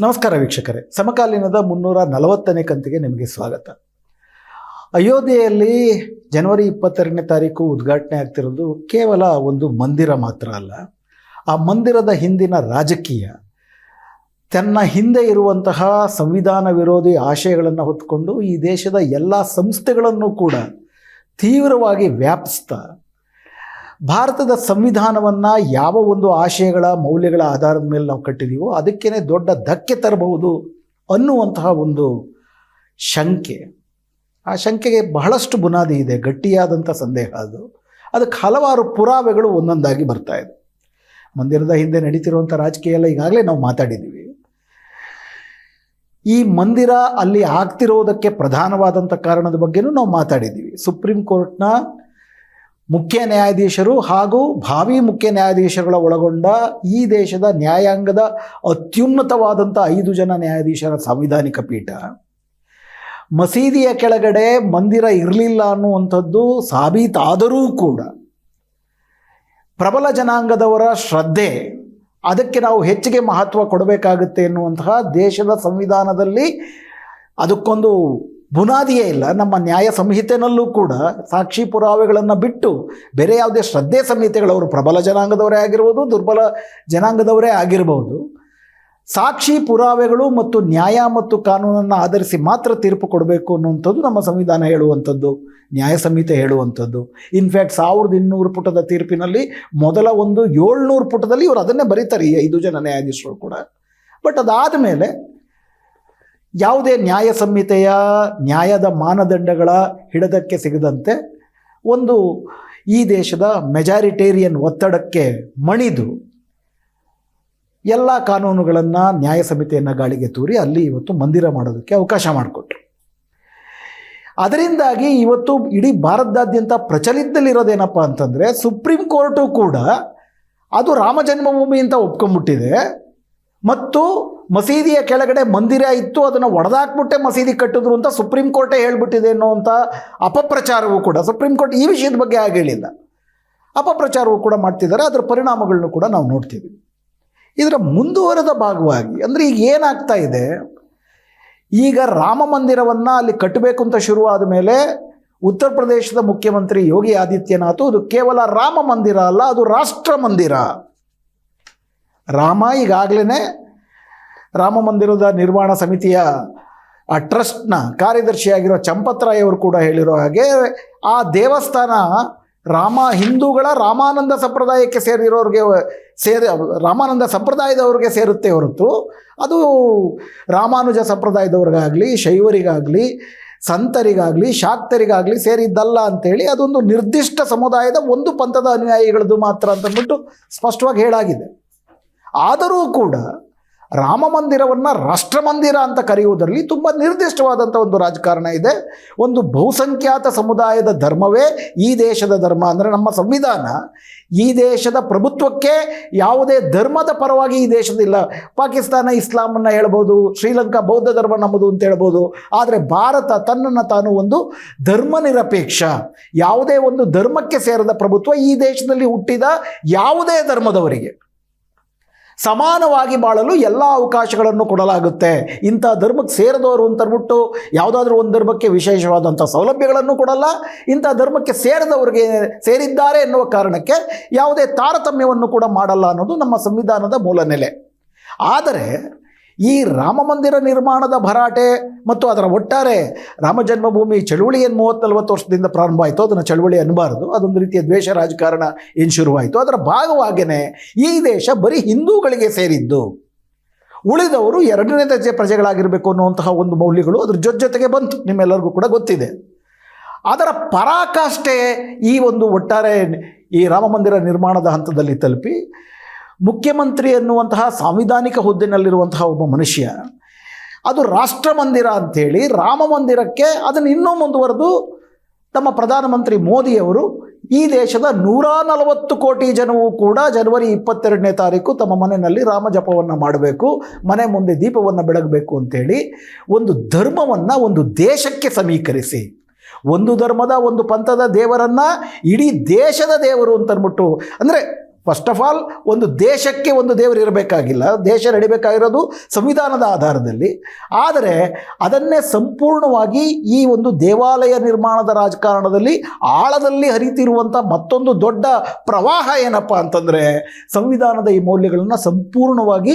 ನಮಸ್ಕಾರ ವೀಕ್ಷಕರೇ. ಸಮಕಾಲೀನದ ಮುನ್ನೂರ ನಲವತ್ತನೇ ಕಂತಿಗೆ ನಿಮಗೆ ಸ್ವಾಗತ. ಅಯೋಧ್ಯೆಯಲ್ಲಿ ಜನವರಿ ಇಪ್ಪತ್ತೆರಡನೇ ತಾರೀಕು ಉದ್ಘಾಟನೆ ಆಗ್ತಿರೋದು ಕೇವಲ ಒಂದು ಮಂದಿರ ಮಾತ್ರ ಅಲ್ಲ. ಆ ಮಂದಿರದ ಹಿಂದಿನ ರಾಜಕೀಯ, ತನ್ನ ಹಿಂದೆ ಇರುವಂತಹ ಸಂವಿಧಾನ ವಿರೋಧಿ ಆಶಯಗಳನ್ನು ಹೊತ್ತುಕೊಂಡು ಈ ದೇಶದ ಎಲ್ಲ ಸಂಸ್ಥೆಗಳನ್ನು ಕೂಡ ತೀವ್ರವಾಗಿ ವ್ಯಾಪಿಸ್ತಾ ಭಾರತದ ಸಂವಿಧಾನವನ್ನು ಯಾವ ಒಂದು ಆಶಯಗಳ ಮೌಲ್ಯಗಳ ಆಧಾರದ ಮೇಲೆ ನಾವು ಕಟ್ಟಿದೀವೋ ಅದಕ್ಕೇ ದೊಡ್ಡ ಧಕ್ಕೆ ತರಬಹುದು ಅನ್ನುವಂತಹ ಒಂದು ಶಂಕೆ. ಆ ಶಂಕೆಗೆ ಬಹಳಷ್ಟು ಬುನಾದಿ ಇದೆ ಗಟ್ಟಿಯಾದಂಥ ಸಂದೇಹ ಅದು. ಅದಕ್ಕೆ ಹಲವಾರು ಪುರಾವೆಗಳು ಒಂದೊಂದಾಗಿ ಬರ್ತಾ ಇದೆ. ಮಂದಿರದ ಹಿಂದೆ ನಡೀತಿರುವಂಥ ರಾಜಕೀಯ ಎಲ್ಲ ಈಗಾಗಲೇ ನಾವು ಮಾತಾಡಿದ್ದೀವಿ. ಈ ಮಂದಿರ ಅಲ್ಲಿ ಆಗ್ತಿರೋದಕ್ಕೆ ಪ್ರಧಾನವಾದಂಥ ಕಾರಣದ ಬಗ್ಗೆನೂ ನಾವು ಮಾತಾಡಿದ್ದೀವಿ. ಸುಪ್ರೀಂ ಕೋರ್ಟ್ನ ಮುಖ್ಯ ನ್ಯಾಯಾಧೀಶರು ಹಾಗೂ ಭಾವಿ ಮುಖ್ಯ ನ್ಯಾಯಾಧೀಶರುಗಳ ಒಳಗೊಂಡ ಈ ದೇಶದ ನ್ಯಾಯಾಂಗದ ಅತ್ಯುನ್ನತವಾದಂಥ ಐದು ಜನ ನ್ಯಾಯಾಧೀಶರ ಸಾಂವಿಧಾನಿಕ ಪೀಠ. ಮಸೀದಿಯ ಕೆಳಗಡೆ ಮಂದಿರ ಇರಲಿಲ್ಲ ಅನ್ನುವಂಥದ್ದು ಸಾಬೀತಾದರೂ ಕೂಡ ಪ್ರಬಲ ಜನಾಂಗದವರ ಶ್ರದ್ಧೆ, ಅದಕ್ಕೆ ನಾವು ಹೆಚ್ಚಿಗೆ ಮಹತ್ವ ಕೊಡಬೇಕಾಗುತ್ತೆ ಎನ್ನುವಂತಹ ದೇಶದ ಸಂವಿಧಾನದಲ್ಲಿ ಅದಕ್ಕೊಂದು ಬುನಾದಿಯೇ ಇಲ್ಲ, ನಮ್ಮ ನ್ಯಾಯ ಸಂಹಿತೆನಲ್ಲೂ ಕೂಡ ಸಾಕ್ಷಿ ಪುರಾವೆಗಳನ್ನು ಬಿಟ್ಟು ಬೇರೆ ಯಾವುದೇ ಶ್ರದ್ಧೆ ಸಂಹಿತೆಗಳವರು ಪ್ರಬಲ ಜನಾಂಗದವರೇ ಆಗಿರ್ಬೋದು, ದುರ್ಬಲ ಜನಾಂಗದವರೇ ಆಗಿರ್ಬೋದು. ಸಾಕ್ಷಿ ಪುರಾವೆಗಳು ಮತ್ತು ನ್ಯಾಯ ಮತ್ತು ಕಾನೂನನ್ನು ಆಧರಿಸಿ ಮಾತ್ರ ತೀರ್ಪು ಕೊಡಬೇಕು ಅನ್ನುವಂಥದ್ದು ನಮ್ಮ ಸಂವಿಧಾನ ಹೇಳುವಂಥದ್ದು, ನ್ಯಾಯ ಸಂಹಿತೆ ಹೇಳುವಂಥದ್ದು. ಇನ್ಫ್ಯಾಕ್ಟ್ ಸಾವಿರದ ಇನ್ನೂರು ಪುಟದ ತೀರ್ಪಿನಲ್ಲಿ ಮೊದಲ ಒಂದು ಏಳ್ನೂರು ಪುಟದಲ್ಲಿ ಇವರು ಅದನ್ನೇ ಬರೀತಾರೆ ಈ ಐದು ಜನ ನ್ಯಾಯಾಧೀಶರು ಕೂಡ. ಬಟ್ ಅದಾದ ಮೇಲೆ ಯಾವುದೇ ನ್ಯಾಯ ಸಂಹಿತೆಯ ನ್ಯಾಯದ ಮಾನದಂಡಗಳ ಹಿಡದಕ್ಕೆ ಸಿಗದಂತೆ ಒಂದು ಈ ದೇಶದ ಮೆಜಾರಿಟೇರಿಯನ್ ಒತ್ತಡಕ್ಕೆ ಮಣಿದು ಎಲ್ಲ ಕಾನೂನುಗಳನ್ನು ನ್ಯಾಯ ಸಮಿತಿಯನ್ನು ಗಾಳಿಗೆ ತೂರಿ ಅಲ್ಲಿ ಇವತ್ತು ಮಂದಿರ ಮಾಡೋದಕ್ಕೆ ಅವಕಾಶ ಮಾಡಿಕೊಟ್ರು. ಅದರಿಂದಾಗಿ ಇವತ್ತು ಇಡೀ ಭಾರತದಾದ್ಯಂತ ಪ್ರಚಲಿತದಲ್ಲಿರೋದೇನಪ್ಪ ಅಂತಂದರೆ ಸುಪ್ರೀಂ ಕೋರ್ಟು ಕೂಡ ಅದು ರಾಮ ಜನ್ಮಭೂಮಿ ಅಂತ ಒಪ್ಕೊಂಡ್ಬಿಟ್ಟಿದೆ ಮತ್ತು ಮಸೀದಿಯ ಕೆಳಗಡೆ ಮಂದಿರ ಇತ್ತು, ಅದನ್ನು ಒಡೆದಾಕ್ಬಿಟ್ಟೆ ಮಸೀದಿ ಕಟ್ಟಿದ್ರು ಅಂತ ಸುಪ್ರೀಂ ಕೋರ್ಟೇ ಹೇಳ್ಬಿಟ್ಟಿದೆ ಅನ್ನೋವಂಥ ಅಪಪ್ರಚಾರವೂ ಕೂಡ, ಸುಪ್ರೀಂ ಕೋರ್ಟ್ ಈ ವಿಷಯದ ಬಗ್ಗೆ ಆಗ ಹೇಳಿಲ್ಲ. ಅಪಪ್ರಚಾರವೂ ಕೂಡ ಮಾಡ್ತಿದ್ದಾರೆ, ಅದರ ಪರಿಣಾಮಗಳನ್ನು ಕೂಡ ನಾವು ನೋಡ್ತೀವಿ. ಇದರ ಮುಂದುವರೆದ ಭಾಗವಾಗಿ, ಅಂದರೆ ಈಗ ಏನಾಗ್ತಾ ಇದೆ, ಈಗ ರಾಮ ಮಂದಿರವನ್ನು ಅಲ್ಲಿ ಕಟ್ಟಬೇಕು ಅಂತ ಶುರುವಾದ ಮೇಲೆ ಉತ್ತರ ಪ್ರದೇಶದ ಮುಖ್ಯಮಂತ್ರಿ ಯೋಗಿ ಆದಿತ್ಯನಾಥ್, ಅದು ಕೇವಲ ರಾಮ ಮಂದಿರ ಅಲ್ಲ, ಅದು ರಾಷ್ಟ್ರ ಮಂದಿರ. ರಾಮ ಈಗಾಗಲೇ ರಾಮ ಮಂದಿರದ ನಿರ್ಮಾಣ ಸಮಿತಿಯ, ಆ ಟ್ರಸ್ಟ್ನ ಕಾರ್ಯದರ್ಶಿಯಾಗಿರೋ ಚಂಪತ್ರಾಯ್ ಅವರು ಕೂಡ ಹೇಳಿರೋ ಹಾಗೆ, ಆ ದೇವಸ್ಥಾನ ರಾಮ, ಹಿಂದೂಗಳ ರಾಮಾನಂದ ಸಂಪ್ರದಾಯಕ್ಕೆ ಸೇರಿರೋರಿಗೆ ಸೇರಿ, ರಾಮಾನಂದ ಸಂಪ್ರದಾಯದವ್ರಿಗೆ ಸೇರುತ್ತೆ ಹೊರತು, ಅದು ರಾಮಾನುಜ ಸಂಪ್ರದಾಯದವ್ರಿಗಾಗಲಿ, ಶೈವರಿಗಾಗಲಿ, ಸಂತರಿಗಾಗಲಿ, ಶಾಕ್ತರಿಗಾಗಲಿ ಸೇರಿದ್ದಲ್ಲ ಅಂತೇಳಿ ಅದೊಂದು ನಿರ್ದಿಷ್ಟ ಸಮುದಾಯದ ಒಂದು ಪಂಥದ ಅನುಯಾಯಿಗಳದ್ದು ಮಾತ್ರ ಅಂತಂದ್ಬಿಟ್ಟು ಸ್ಪಷ್ಟವಾಗಿ ಹೇಳಾಗಿದೆ. ಆದರೂ ಕೂಡ ರಾಮ ಮಂದಿರವನ್ನು ರಾಷ್ಟ್ರ ಮಂದಿರ ಅಂತ ಕರೆಯುವುದರಲ್ಲಿ ತುಂಬ ನಿರ್ದಿಷ್ಟವಾದಂಥ ಒಂದು ರಾಜಕಾರಣ ಇದೆ. ಒಂದು ಬಹುಸಂಖ್ಯಾತ ಸಮುದಾಯದ ಧರ್ಮವೇ ಈ ದೇಶದ ಧರ್ಮ ಅಂದರೆ ನಮ್ಮ ಸಂವಿಧಾನ. ಈ ದೇಶದ ಪ್ರಭುತ್ವಕ್ಕೆ ಯಾವುದೇ ಧರ್ಮದ ಪರವಾಗಿ ಈ ದೇಶದಿಲ್ಲ ಪಾಕಿಸ್ತಾನ ಇಸ್ಲಾಮನ್ನು ಹೇಳ್ಬೋದು, ಶ್ರೀಲಂಕಾ ಬೌದ್ಧ ಧರ್ಮ ನಮ್ಮದು ಅಂತ ಹೇಳ್ಬೋದು. ಆದರೆ ಭಾರತ ತನ್ನನ್ನು ತಾನು ಒಂದು ಧರ್ಮ ನಿರಪೇಕ್ಷ. ಯಾವುದೇ ಒಂದು ಧರ್ಮಕ್ಕೆ ಸೇರದ ಪ್ರಭುತ್ವ ಈ ದೇಶದಲ್ಲಿ ಹುಟ್ಟಿದ ಯಾವುದೇ ಧರ್ಮದವರಿಗೆ. ಸಮಾನವಾಗಿ ಬಾಳಲು ಎಲ್ಲ ಅವಕಾಶಗಳನ್ನು ಕೊಡಲಾಗುತ್ತೆ. ಇಂಥ ಧರ್ಮಕ್ಕೆ ಸೇರಿದವರು ಅಂತ ಅಂದ್ಬಿಟ್ಟು ಯಾವುದಾದ್ರೂ ಒಂದು ಧರ್ಮಕ್ಕೆ ವಿಶೇಷವಾದಂಥ ಸೌಲಭ್ಯಗಳನ್ನು ಕೊಡಲ್ಲ. ಇಂಥ ಧರ್ಮಕ್ಕೆ ಸೇರಿದವರಿಗೆ ಸೇರಿದ್ದಾರೆ ಎನ್ನುವ ಕಾರಣಕ್ಕೆ ಯಾವುದೇ ತಾರತಮ್ಯವನ್ನು ಕೂಡ ಮಾಡಲ್ಲ ಅನ್ನೋದು ನಮ್ಮ ಸಂವಿಧಾನದ ಮೂಲ ನೆಲೆ. ಆದರೆ ಈ ರಾಮ ಮಂದಿರ ನಿರ್ಮಾಣದ ಭರಾಟೆ ಮತ್ತು ಅದರ ಒಟ್ಟಾರೆ ರಾಮ ಜನ್ಮಭೂಮಿ ಚಳುವಳಿ ಏನು ಮೂವತ್ತು ನಲವತ್ತು ವರ್ಷದಿಂದ ಪ್ರಾರಂಭ ಆಯಿತು. ಅದನ್ನು ಚಳುವಳಿ ಅನ್ನಬಾರದು. ಅದೊಂದು ರೀತಿಯ ದ್ವೇಷ ರಾಜಕಾರಣ ಏನು ಶುರುವಾಯಿತು. ಅದರ ಭಾಗವಾಗಿಯೇ ಈ ದೇಶ ಬರೀ ಹಿಂದೂಗಳಿಗೆ ಸೇರಿದ್ದು. ಉಳಿದವರು ಎರಡನೇ ದರ್ಜೆ ಪ್ರಜೆಗಳಾಗಿರಬೇಕು ಅನ್ನುವಂತಹ ಒಂದು ಮೌಲ್ಯಗಳು ಅದ್ರ ಜೊತೆ ಜೊತೆಗೆ ಬಂತು. ನಿಮ್ಮೆಲ್ಲರಿಗೂ ಕೂಡ ಗೊತ್ತಿದೆ. ಅದರ ಪರಾಕಾಷ್ಠೆ ಈ ಒಂದು ಒಟ್ಟಾರೆ ಈ ರಾಮ ಮಂದಿರ ನಿರ್ಮಾಣದ ಹಂತದಲ್ಲಿ ತಲುಪಿ ಮುಖ್ಯಮಂತ್ರಿ ಎನ್ನುವಂತಹ ಸಾಂವಿಧಾನಿಕ ಹುದ್ದೆನಲ್ಲಿರುವಂತಹ ಒಬ್ಬ ಮನುಷ್ಯ. ಅದು ರಾಷ್ಟ್ರ ಮಂದಿರ ಅಂಥೇಳಿ ರಾಮ ಮಂದಿರಕ್ಕೆ ಅದನ್ನು ಇನ್ನೂ ಮುಂದುವರೆದು ತಮ್ಮ ಪ್ರಧಾನಮಂತ್ರಿ ಮೋದಿಯವರು ಈ ದೇಶದ ನೂರ ನಲವತ್ತು ಕೋಟಿ ಜನವು ಕೂಡ ಜನವರಿ ಇಪ್ಪತ್ತೆರಡನೇ ತಾರೀಕು ತಮ್ಮ ಮನೆಯಲ್ಲಿ ರಾಮ ಜಪವನ್ನು ಮಾಡಬೇಕು, ಮನೆ ಮುಂದೆ ದೀಪವನ್ನು ಬೆಳಗಬೇಕು ಅಂತೇಳಿ ಒಂದು ಧರ್ಮವನ್ನು ಒಂದು ದೇಶಕ್ಕೆ ಸಮೀಕರಿಸಿ. ಒಂದು ಧರ್ಮದ ಒಂದು ಪಂಥದ ದೇವರನ್ನು ಇಡೀ ದೇಶದ ದೇವರು ಅಂತ ಅಂದ್ಬಿಟ್ಟು ಅಂದರೆ ಫಸ್ಟ್ ಆಫ್ ಆಲ್ ಒಂದು ದೇಶಕ್ಕೆ ಒಂದು ದೇವರು ಇರಬೇಕಾಗಿಲ್ಲ. ದೇಶ ನಡಿಬೇಕಾಗಿರೋದು ಸಂವಿಧಾನದ ಆಧಾರದಲ್ಲಿ. ಆದರೆ ಅದನ್ನೇ ಸಂಪೂರ್ಣವಾಗಿ ಈ ಒಂದು ದೇವಾಲಯ ನಿರ್ಮಾಣದ ರಾಜಕಾರಣದಲ್ಲಿ ಆಳದಲ್ಲಿ ಹರಿತಿರುವಂಥ ಮತ್ತೊಂದು ದೊಡ್ಡ ಪ್ರವಾಹ ಏನಪ್ಪ ಅಂತಂದರೆ ಸಂವಿಧಾನದ ಈ ಮೌಲ್ಯಗಳನ್ನು ಸಂಪೂರ್ಣವಾಗಿ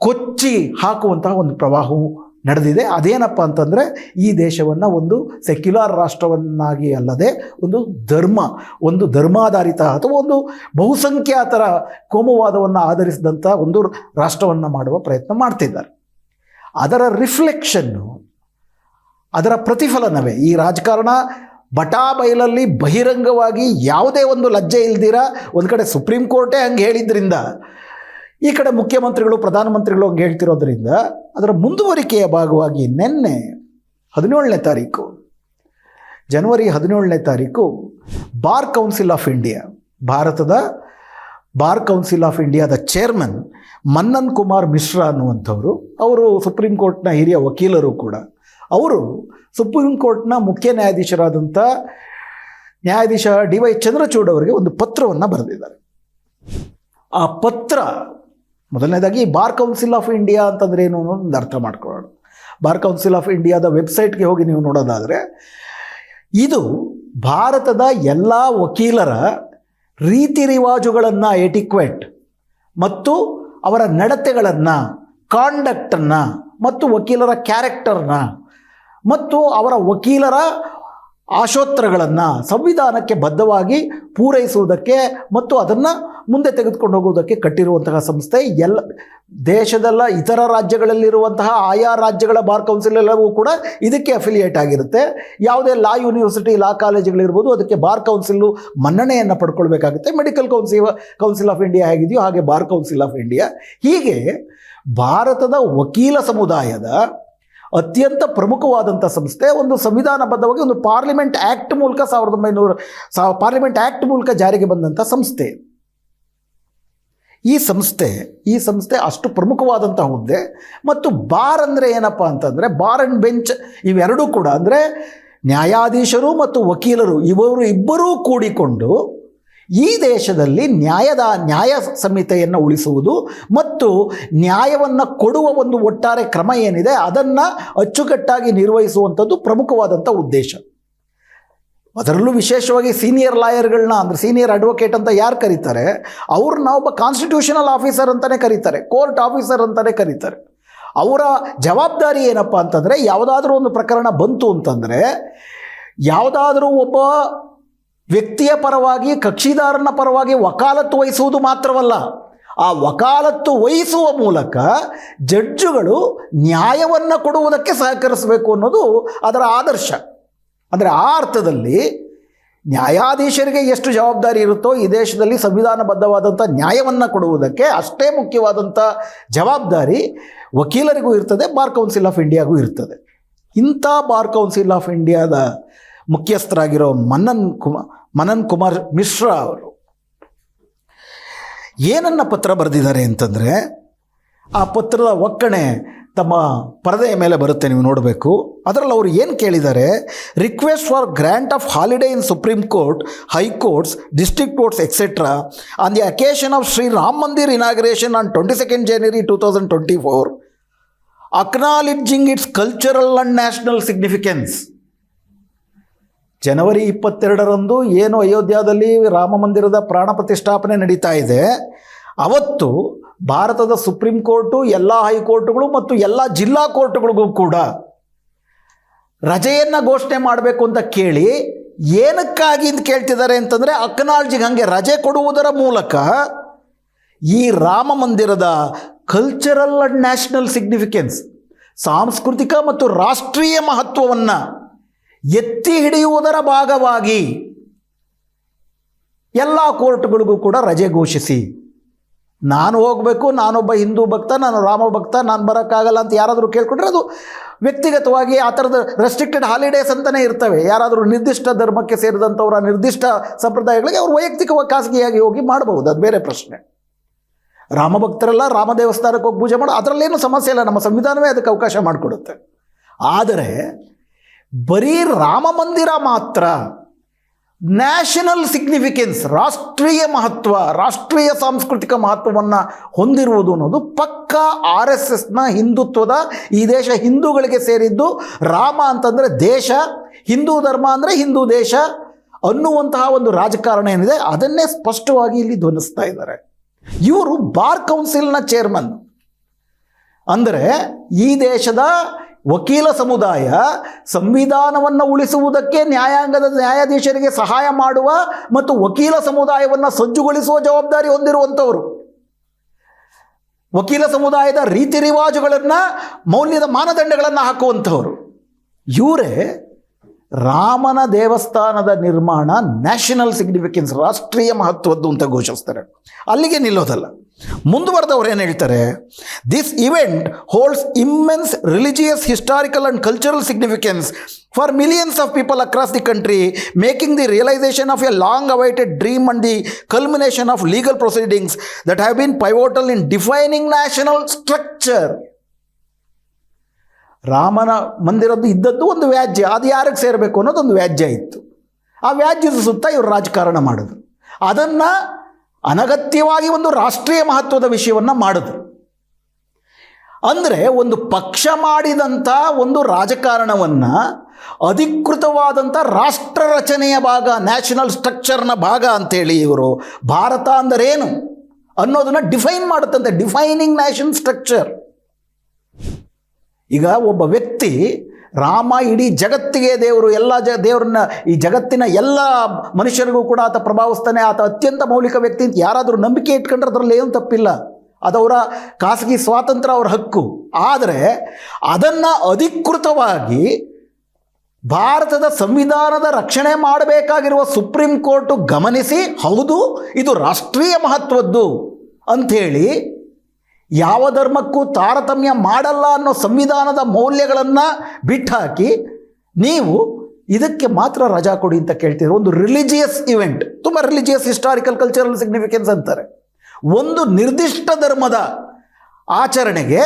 ಕೊಚ್ಚಿ ಹಾಕುವಂತಹ ಒಂದು ಪ್ರವಾಹವು ನಡೆದಿದೆ. ಅದೇನಪ್ಪ ಅಂತಂದರೆ, ಈ ದೇಶವನ್ನು ಒಂದು ಸೆಕ್ಯುಲರ್ ರಾಷ್ಟ್ರವನ್ನಾಗಿ ಅಲ್ಲದೆ, ಒಂದು ಧರ್ಮ, ಒಂದು ಧರ್ಮಾಧಾರಿತ ಅಥವಾ ಒಂದು ಬಹುಸಂಖ್ಯಾತರ ಕೋಮುವಾದವನ್ನು ಆಧರಿಸಿದಂಥ ಒಂದು ರಾಷ್ಟ್ರವನ್ನು ಮಾಡುವ ಪ್ರಯತ್ನ ಮಾಡ್ತಿದ್ದಾರೆ. ಅದರ ರಿಫ್ಲೆಕ್ಷನ್ನು, ಅದರ ಪ್ರತಿಫಲನವೇ? ಈ ರಾಜಕಾರಣ ಬಟಾಬೈಲಲ್ಲಿ ಬಹಿರಂಗವಾಗಿ ಯಾವುದೇ ಒಂದು ಲಜ್ಜೆ ಇಲ್ದಿರ ಒಂದು ಕಡೆ ಸುಪ್ರೀಂ ಕೋರ್ಟೇ ಹಂಗೆ ಹೇಳಿದ್ರಿಂದ ಈ ಕಡೆ ಮುಖ್ಯಮಂತ್ರಿಗಳು, ಪ್ರಧಾನಮಂತ್ರಿಗಳು ಹಂಗೆ ಹೇಳ್ತಿರೋದ್ರಿಂದ ಅದರ ಮುಂದುವರಿಕೆಯ ಭಾಗವಾಗಿ ನಿನ್ನೆ ಹದಿನೇಳನೇ ತಾರೀಕು, ಜನವರಿ ಹದಿನೇಳನೇ ತಾರೀಕು ಬಾರ್ ಕೌನ್ಸಿಲ್ ಆಫ್ ಇಂಡಿಯಾ, ಭಾರತದ ಬಾರ್ ಕೌನ್ಸಿಲ್ ಆಫ್ ಇಂಡಿಯಾದ ಚೇರ್ಮನ್ ಮನ್ನನ್ ಕುಮಾರ್ ಮಿಶ್ರಾ ಅನ್ನುವಂಥವರು, ಅವರು ಸುಪ್ರೀಂ ಕೋರ್ಟ್ನ ಹಿರಿಯ ವಕೀಲರು ಕೂಡ. ಅವರು ಸುಪ್ರೀಂ ಕೋರ್ಟ್ನ ಮುಖ್ಯ ನ್ಯಾಯಾಧೀಶರಾದಂಥ ನ್ಯಾಯಾಧೀಶ ಡಿ ವೈ ಚಂದ್ರಚೂಡ್ ಅವರಿಗೆ ಒಂದು ಪತ್ರವನ್ನು ಬರೆದಿದ್ದಾರೆ. ಆ ಪತ್ರ ಮೊದಲನೇದಾಗಿ ಬಾರ್ ಕೌನ್ಸಿಲ್ ಆಫ್ ಇಂಡಿಯಾ ಅಂತಂದ್ರೆ ಏನು ಅನ್ನೋದೊಂದು ಅರ್ಥ ಮಾಡ್ಕೊಳ್ಳೋಣ. ಬಾರ್ ಕೌನ್ಸಿಲ್ ಆಫ್ ಇಂಡಿಯಾದ ವೆಬ್ಸೈಟ್ಗೆ ಹೋಗಿ ನೀವು ನೋಡೋದಾದರೆ, ಇದು ಭಾರತದ ಎಲ್ಲ ವಕೀಲರ ರೀತಿ ರಿವಾಜುಗಳನ್ನು ಎಟಿಕ್ವೆಟ್ ಮತ್ತು ಅವರ ನಡತೆಗಳನ್ನು ಕಾಂಡಕ್ಟನ್ನು ಮತ್ತು ವಕೀಲರ ಕ್ಯಾರೆಕ್ಟರ್ನ ಮತ್ತು ಅವರ ವಕೀಲರ ಆಶೋತ್ತರಗಳನ್ನು ಸಂವಿಧಾನಕ್ಕೆ ಬದ್ಧವಾಗಿ ಪೂರೈಸುವುದಕ್ಕೆ ಮತ್ತು ಅದನ್ನು ಮುಂದೆ ತೆಗೆದುಕೊಂಡು ಹೋಗುವುದಕ್ಕೆ ಕಟ್ಟಿರುವಂತಹ ಸಂಸ್ಥೆ. ಎಲ್ಲ ದೇಶದೆಲ್ಲ, ಇತರ ರಾಜ್ಯಗಳಲ್ಲಿರುವಂತಹ ಆಯಾ ರಾಜ್ಯಗಳ ಬಾರ್ ಕೌನ್ಸಿಲ್ ಎಲ್ಲವೂ ಕೂಡ ಇದಕ್ಕೆ ಅಫಿಲಿಯೇಟ್ ಆಗಿರುತ್ತೆ. ಯಾವುದೇ ಲಾ ಯೂನಿವರ್ಸಿಟಿ, ಲಾ ಕಾಲೇಜುಗಳಿರ್ಬೋದು, ಅದಕ್ಕೆ ಬಾರ್ ಕೌನ್ಸಿಲ್ಲು ಮನ್ನಣೆಯನ್ನು ಪಡ್ಕೊಳ್ಬೇಕಾಗುತ್ತೆ. Medical council council of India ಹೇಗಿದೆಯೋ ಹಾಗೆ ಬಾರ್ ಕೌನ್ಸಿಲ್ ಆಫ್ ಇಂಡಿಯಾ. ಹೀಗೆ ಭಾರತದ ವಕೀಲ ಸಮುದಾಯದ ಅತ್ಯಂತ ಪ್ರಮುಖವಾದಂಥ ಸಂಸ್ಥೆ. ಒಂದು ಸಂವಿಧಾನಬದ್ಧವಾಗಿ ಒಂದು ಪಾರ್ಲಿಮೆಂಟ್ ಆ್ಯಕ್ಟ್ ಮೂಲಕ ಸಾವಿರದ ಒಂಬೈನೂರ, ಸಾ, ಪಾರ್ಲಿಮೆಂಟ್ ಆ್ಯಕ್ಟ್ ಮೂಲಕ ಜಾರಿಗೆ ಬಂದಂಥ ಸಂಸ್ಥೆ. ಈ ಸಂಸ್ಥೆ ಈ ಸಂಸ್ಥೆ ಅಷ್ಟು ಪ್ರಮುಖವಾದಂಥ ಹುದ್ದೆ. ಮತ್ತು ಬಾರ್ ಅಂದರೆ ಏನಪ್ಪ ಅಂತಂದರೆ, ಬಾರ್ ಆ್ಯಂಡ್ ಬೆಂಚ್ ಇವೆರಡೂ ಕೂಡ ಅಂದರೆ ನ್ಯಾಯಾಧೀಶರು ಮತ್ತು ವಕೀಲರು, ಇವರು ಇಬ್ಬರೂ ಕೂಡಿಕೊಂಡು ಈ ದೇಶದಲ್ಲಿ ನ್ಯಾಯದ, ನ್ಯಾಯ ಸಂಹಿತೆಯನ್ನು ಉಳಿಸುವುದು ಮತ್ತು ನ್ಯಾಯವನ್ನು ಕೊಡುವ ಒಂದು ಒಟ್ಟಾರೆ ಕ್ರಮ ಏನಿದೆ, ಅದನ್ನು ಅಚ್ಚುಕಟ್ಟಾಗಿ ನಿರ್ವಹಿಸುವಂಥದ್ದು ಪ್ರಮುಖವಾದಂಥ ಉದ್ದೇಶ. ಅದರಲ್ಲೂ ವಿಶೇಷವಾಗಿ ಸೀನಿಯರ್ ಲಾಯರ್ಗಳನ್ನ ಅಂದರೆ ಸೀನಿಯರ್ ಅಡ್ವೊಕೇಟ್ ಅಂತ ಯಾರು ಕರೀತಾರೆ ಅವ್ರನ್ನ ಒಬ್ಬ ಕಾನ್ಸ್ಟಿಟ್ಯೂಷನಲ್ ಆಫೀಸರ್ ಅಂತಲೇ ಕರೀತಾರೆ ಕೋರ್ಟ್ ಆಫೀಸರ್ ಅಂತಲೇ ಕರೀತಾರೆ. ಅವರ ಜವಾಬ್ದಾರಿ ಏನಪ್ಪ ಅಂತಂದರೆ, ಯಾವುದಾದ್ರೂ ಒಂದು ಪ್ರಕರಣ ಬಂತು ಅಂತಂದರೆ, ಯಾವುದಾದ್ರೂ ಒಬ್ಬ ವ್ಯಕ್ತಿಯ ಪರವಾಗಿ, ಕಕ್ಷಿದಾರನ ಪರವಾಗಿ ವಕಾಲತ್ತು ವಹಿಸುವುದು ಮಾತ್ರವಲ್ಲ, ಆ ವಕಾಲತ್ತು ವಹಿಸುವ ಮೂಲಕ ಜಡ್ಜುಗಳು ನ್ಯಾಯವನ್ನು ಕೊಡುವುದಕ್ಕೆ ಸಹಕರಿಸಬೇಕು ಅನ್ನೋದು ಅದರ ಆದರ್ಶ. ಅಂದರೆ ಆ ಅರ್ಥದಲ್ಲಿ ನ್ಯಾಯಾಧೀಶರಿಗೆ ಎಷ್ಟು ಜವಾಬ್ದಾರಿ ಇರುತ್ತೋ ಈ ದೇಶದಲ್ಲಿ ಸಂವಿಧಾನಬದ್ಧವಾದಂಥ ನ್ಯಾಯವನ್ನು ಕೊಡುವುದಕ್ಕೆ ಅಷ್ಟೇ ಮುಖ್ಯವಾದಂಥ ಜವಾಬ್ದಾರಿ ವಕೀಲರಿಗೂ ಇರ್ತದೆ, ಬಾರ್ ಕೌನ್ಸಿಲ್ ಆಫ್ ಇಂಡಿಯಾಗೂ ಇರ್ತದೆ. ಇಂಥ ಬಾರ್ ಕೌನ್ಸಿಲ್ ಆಫ್ ಇಂಡಿಯಾದ ಮುಖ್ಯಸ್ಥರಾಗಿರೋ ಮನನ್ ಕುಮಾರ್ ಮನನ್ ಕುಮಾರ್ ಮಿಶ್ರಾ ಅವರು. ಏನನ್ನ ಪತ್ರ ಬರೆದಿದ್ದಾರೆ ಅಂತಂದರೆ, ಆ ಪತ್ರದ ಒಕ್ಕಣೆ ತಮ್ಮ ಪರದೆಯ ಮೇಲೆ ಬರುತ್ತೆ, ನೀವು ನೋಡಬೇಕು. ಅದರಲ್ಲಿ ಅವರು ಏನು ಕೇಳಿದ್ದಾರೆ, request for grant of holiday in supreme court high courts district courts etcetera on the occasion of Shri Ram Mandir inauguration on twenty second January two thousand twenty four acknowledging its cultural and national significance ಜನವರಿ ಇಪ್ಪತ್ತೆರಡರಂದು ಏನು ಅಯೋಧ್ಯದಲ್ಲಿ ರಾಮ ಮಂದಿರದ ಪ್ರಾಣ ಪ್ರತಿಷ್ಠಾಪನೆ ನಡೀತಾ ಇದೆ, ಅವತ್ತು ಭಾರತದ supreme court ಎಲ್ಲ ಹೈಕೋರ್ಟ್ಗಳು ಮತ್ತು ಎಲ್ಲ ಜಿಲ್ಲಾ ಕೋರ್ಟ್ಗಳಿಗೂ ಕೂಡ ರಜೆಯನ್ನು ಘೋಷಣೆ ಮಾಡಬೇಕು ಅಂತ ಕೇಳಿ ಏನಕ್ಕಾಗಿ ಅಂತ ಕೇಳ್ತಿದ್ದಾರೆ ಅಂತಂದರೆ ಅಕ್ನಾಲ್ಜಿಗೆ ಹಾಗೆ ರಜೆ ಕೊಡುವುದರ ಮೂಲಕ ಈ ರಾಮ ಮಂದಿರದ ಕಲ್ಚರಲ್ ಆ್ಯಂಡ್ ನ್ಯಾಷನಲ್ ಸಿಗ್ನಿಫಿಕೆನ್ಸ್ ಸಾಂಸ್ಕೃತಿಕ ಮತ್ತು ರಾಷ್ಟ್ರೀಯ ಮಹತ್ವವನ್ನು ಎತ್ತಿ ಹಿಡಿಯುವುದರ ಭಾಗವಾಗಿ ಎಲ್ಲ ಕೋರ್ಟ್ಗಳಿಗೂ ಕೂಡ ರಜೆ ಘೋಷಿಸಿ, ನಾನು ಹೋಗಬೇಕು, ನಾನೊಬ್ಬ ಹಿಂದೂ ಭಕ್ತ, ನಾನು ರಾಮ ಭಕ್ತ, ನಾನು ಬರೋಕ್ಕಾಗಲ್ಲ ಅಂತ ಯಾರಾದರೂ ಕೇಳ್ಕೊಂಡ್ರೆ ಅದು ವ್ಯಕ್ತಿಗತವಾಗಿ ಆ ಥರದ ರೆಸ್ಟ್ರಿಕ್ಟೆಡ್ ಹಾಲಿಡೇಸ್ ಅಂತಲೇ ಇರ್ತವೆ. ಯಾರಾದರೂ ನಿರ್ದಿಷ್ಟ ಧರ್ಮಕ್ಕೆ ಸೇರಿದಂಥವ್ರ ನಿರ್ದಿಷ್ಟ ಸಂಪ್ರದಾಯಗಳಿಗೆ ಅವರು ವೈಯಕ್ತಿಕವಾಗಿ ಖಾಸಗಿಯಾಗಿ ಹೋಗಿ ಮಾಡಬಹುದು. ಅದು ಬೇರೆ ಪ್ರಶ್ನೆ. ರಾಮ ಭಕ್ತರೆಲ್ಲ ರಾಮ ದೇವಸ್ಥಾನಕ್ಕೆ ಹೋಗಿ ಪೂಜೆ ಮಾಡೋ, ಅದರಲ್ಲೇನು ಸಮಸ್ಯೆ ಇಲ್ಲ, ನಮ್ಮ ಸಂವಿಧಾನವೇ ಅದಕ್ಕೆ ಅವಕಾಶ ಮಾಡಿಕೊಡುತ್ತೆ. ಆದರೆ ಬರೀ ರಾಮ ಮಂದಿರ ಮಾತ್ರ ನ್ಯಾಷನಲ್ ಸಿಗ್ನಿಫಿಕೆನ್ಸ್, ರಾಷ್ಟ್ರೀಯ ಮಹತ್ವ, ರಾಷ್ಟ್ರೀಯ ಸಾಂಸ್ಕೃತಿಕ ಮಹತ್ವವನ್ನು ಹೊಂದಿರುವುದು ಅನ್ನೋದು ಪಕ್ಕ ಆರ್ ಎಸ್ ಎಸ್ನ ಹಿಂದುತ್ವದ ಈ ದೇಶ ಹಿಂದೂಗಳಿಗೆ ಸೇರಿದ್ದು ರಾಮ ಅಂತಂದರೆ ದೇಶ, ಹಿಂದೂ ಧರ್ಮ ಅಂದರೆ ಹಿಂದೂ ದೇಶ ಅನ್ನುವಂತಹ ಒಂದು ರಾಜಕಾರಣ ಏನಿದೆ, ಅದನ್ನೇ ಸ್ಪಷ್ಟವಾಗಿ ಇಲ್ಲಿ ಧ್ವನಿಸ್ತಾ ಇದ್ದಾರೆ. ಇವರು ಬಾರ್ ಕೌನ್ಸಿಲ್ನ ಚೇರ್ಮನ್ ಅಂದರೆ ಈ ದೇಶದ ವಕೀಲ ಸಮುದಾಯ ಸಂವಿಧಾನವನ್ನು ಉಳಿಸುವುದಕ್ಕೆ ನ್ಯಾಯಾಂಗದ ನ್ಯಾಯಾಧೀಶರಿಗೆ ಸಹಾಯ ಮಾಡುವ ಮತ್ತು ವಕೀಲ ಸಮುದಾಯವನ್ನು ಸಜ್ಜುಗೊಳಿಸುವ ಜವಾಬ್ದಾರಿ ಹೊಂದಿರುವಂಥವರು. ವಕೀಲ ಸಮುದಾಯದ ರೀತಿ ರಿವಾಜುಗಳನ್ನು, ಮೌಲ್ಯದ ಮಾನದಂಡಗಳನ್ನು ಹಾಕುವಂಥವರು. ಇವರೇ ರಾಮನ ದೇವಸ್ಥಾನದ ನಿರ್ಮಾಣ ನ್ಯಾಷನಲ್ ಸಿಗ್ನಿಫಿಕೆನ್ಸ್ ರಾಷ್ಟ್ರೀಯ ಮಹತ್ವದ್ದು ಅಂತ ಘೋಷಿಸ್ತಾರೆ. ಅಲ್ಲಿಗೆ ನಿಲ್ಲೋದಲ್ಲ. ಮುಂದುವರೆದವ್ರು ಏನು ಹೇಳ್ತಾರೆ? This event holds immense religious historical and cultural significance for millions of people across the country making the realisation of a long awaited dream and the culmination of legal proceedings that have been pivotal in defining national structure ರಾಮನ ಮಂದಿರದ್ದು ಇದ್ದದ್ದು ಒಂದು ವ್ಯಾಜ್ಯ. ಅದು ಯಾರಿಗೆ ಸೇರಬೇಕು ಅನ್ನೋದೊಂದು ವ್ಯಾಜ್ಯ ಇತ್ತು. ಆ ವ್ಯಾಜ್ಯದ ಸುತ್ತ ಇವರು ರಾಜಕಾರಣ ಮಾಡಿದ್ರು ಅದನ್ನು ಅನಗತ್ಯವಾಗಿ ಒಂದು ರಾಷ್ಟ್ರೀಯ ಮಹತ್ವದ ವಿಷಯವನ್ನು ಮಾಡಿದ್ರು ಅಂದರೆ ಒಂದು ಪಕ್ಷ ಮಾಡಿದಂಥ ಒಂದು ರಾಜಕಾರಣವನ್ನು ಅಧಿಕೃತವಾದಂಥ ರಾಷ್ಟ್ರ ರಚನೆಯ ಭಾಗ, ನ್ಯಾಷನಲ್ ಸ್ಟ್ರಕ್ಚರ್ನ ಭಾಗ ಅಂತೇಳಿ ಇವರು ಭಾರತ ಅಂದರೇನು ಅನ್ನೋದನ್ನು ಡಿಫೈನ್ ಮಾಡುತ್ತಂತೆ, ಡಿಫೈನಿಂಗ್ ನ್ಯಾಷನ್ ಸ್ಟ್ರಕ್ಚರ್. ಈಗ ಒಬ್ಬ ವ್ಯಕ್ತಿ ರಾಮ ಇಡೀ ಜಗತ್ತಿಗೆ ದೇವರು, ಎಲ್ಲ ಜ, ದೇವರನ್ನ, ಈ ಜಗತ್ತಿನ ಎಲ್ಲ ಮನುಷ್ಯರಿಗೂ ಕೂಡ ಆತ ಪ್ರಭಾವಿಸ್ತಾನೆ. ಆತ ಅತ್ಯಂತ ಮೌಲಿಕ ವ್ಯಕ್ತಿ ಅಂತ ಯಾರಾದರೂ ನಂಬಿಕೆ ಇಟ್ಕೊಂಡ್ರೆ ಅದರಲ್ಲಿ ಏನು ತಪ್ಪಿಲ್ಲ. ಅದವರ ಖಾಸಗಿ ಸ್ವಾತಂತ್ರ್ಯ, ಅವರ ಹಕ್ಕು. ಆದರೆ ಅದನ್ನು ಅಧಿಕೃತವಾಗಿ ಭಾರತದ ಸಂವಿಧಾನದ ರಕ್ಷಣೆ ಮಾಡಬೇಕಾಗಿರುವ ಸುಪ್ರೀಂ ಕೋರ್ಟು ಗಮನಿಸಿ, ಹೌದು, ಇದು ರಾಷ್ಟ್ರೀಯ ಮಹತ್ವದ್ದು ಅಂಥೇಳಿ ಯಾವ ಧರ್ಮಕ್ಕೂ ತಾರತಮ್ಯ ಮಾಡಲ್ಲ ಅನ್ನೋ ಸಂವಿಧಾನದ ಮೌಲ್ಯಗಳನ್ನು ಬಿಟ್ಟಾಕಿ ನೀವು ಇದಕ್ಕೆ ಮಾತ್ರ ರಜಾ ಕೊಡಿ ಅಂತ ಕೇಳ್ತಿದ್ರು. ಒಂದು ರಿಲಿಜಿಯಸ್ ಇವೆಂಟ್ ತುಂಬ ರಿಲಿಜಿಯಸ್ ಹಿಸ್ಟಾರಿಕಲ್ ಕಲ್ಚರಲ್ ಸಿಗ್ನಿಫಿಕೆನ್ಸ್ ಅಂತಾರೆ. ಒಂದು ನಿರ್ದಿಷ್ಟ ಧರ್ಮದ ಆಚರಣೆಗೆ